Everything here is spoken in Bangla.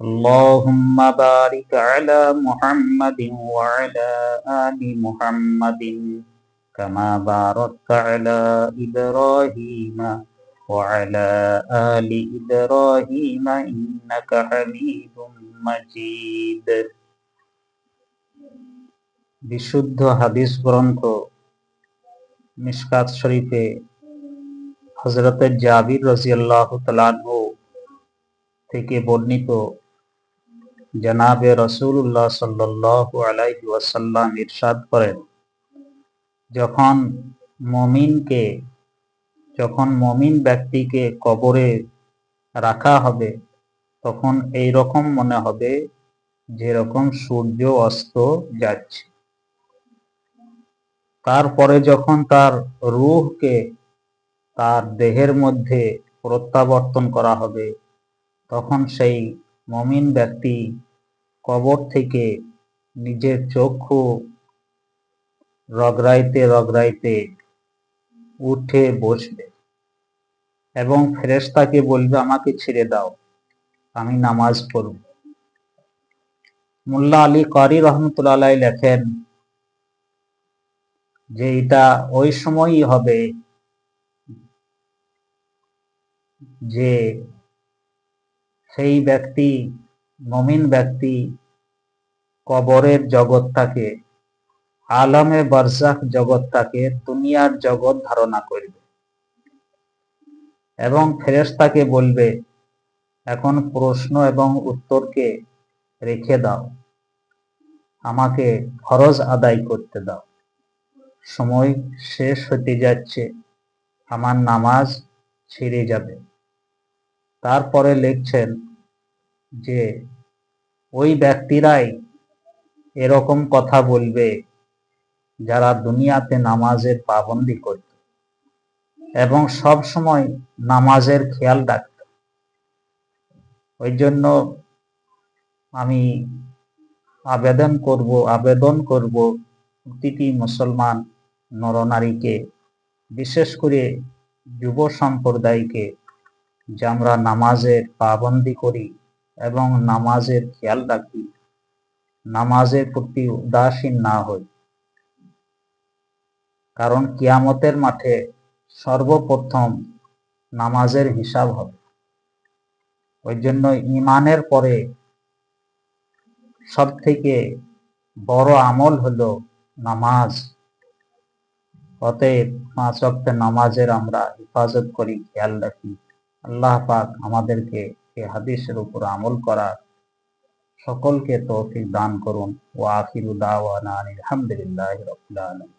اللهم بارك على محمد وعلى آل محمد كما باركت على إبراهيم وعلى آل إبراهيم إنك حميد مجيد বিশুদ্ধ হাদিস গ্রন্থ মিশকাত শরীফে হজরতের জাবির রাজিয়াল্লাহ তালানহু থেকে বর্ণিত জনাবে রসুল্লাহ ওয়াসাল্লাম ইরশাদ করেন, যখন মমিনকে, যখন মমিন ব্যক্তিকে কবরে রাখা হবে, তখন এই রকম মনে হবে যেরকম সূর্য অস্ত যাচ্ছে। তারপরে যখন তার রুহকে তার দেহের মধ্যে প্রত্যাবর্তন করা হবে, তখন সেই মমিন ব্যক্তি কবর থেকে নিজের চক্ষু রগড়াইতে রগড়াইতে উঠে বসবে এবং ফেরেস্তাকে বলবে, আমাকে ছেড়ে দাও, আমি নামাজ পড়ব। মোল্লা আলী করি রহমতুল্লাহ লেখেন যে, এটা ওই সময়ই হবে যে সেই ব্যক্তি, মমিন ব্যক্তি, কবরের জগৎটাকে আলমে বরজাক জগৎটাকে দুনিয়ার জগৎ ধারণা করবে। এবং ফেরেস্তাকে বলবে, এখন প্রশ্ন এবং উত্তরকে রেখে দাও। আমাকে ফরজ আদায় করতে দাও। সময় শেষ হতে যাচ্ছে। আমার নামাজ ছেড়ে যাবে। তারপরে লিখছেন যে ওই ব্যক্তিরাই এরকম কথা বলবে যারা দুনিয়াতে নামাজের পাবন্দি করত এবং সব সময় নামাজের খেয়াল রাখত। ওই জন্য আমি আবেদন করব আবেদন করব প্রতিটি মুসলমান নরনারীকে, বিশেষ করে যুব সম্প্রদায়কে যে আমরা নামাজের পাবন্দি করি। এবং নামাজের খেয়াল রাখি নামাজের প্রতি উদাসীন না হই। কারণ কিয়ামতের মাঠে সর্বপ্রথম নামাজের হিসাব হবে। ওই জন্য ইমানের পরে সব থেকে বড় আমল হলো নামাজ। অতএব পাঁচ অক্টে নামাজের আমরা হেফাজত করি, খেয়াল রাখি। আল্লাহ পাক আমাদেরকে এই হাদিসের উপর আমল করার সকলকে তৌফিক দান করুন। ও আখিরু দাওয়ানা আলহামদুলিল্লাহ রাব্বিল আলম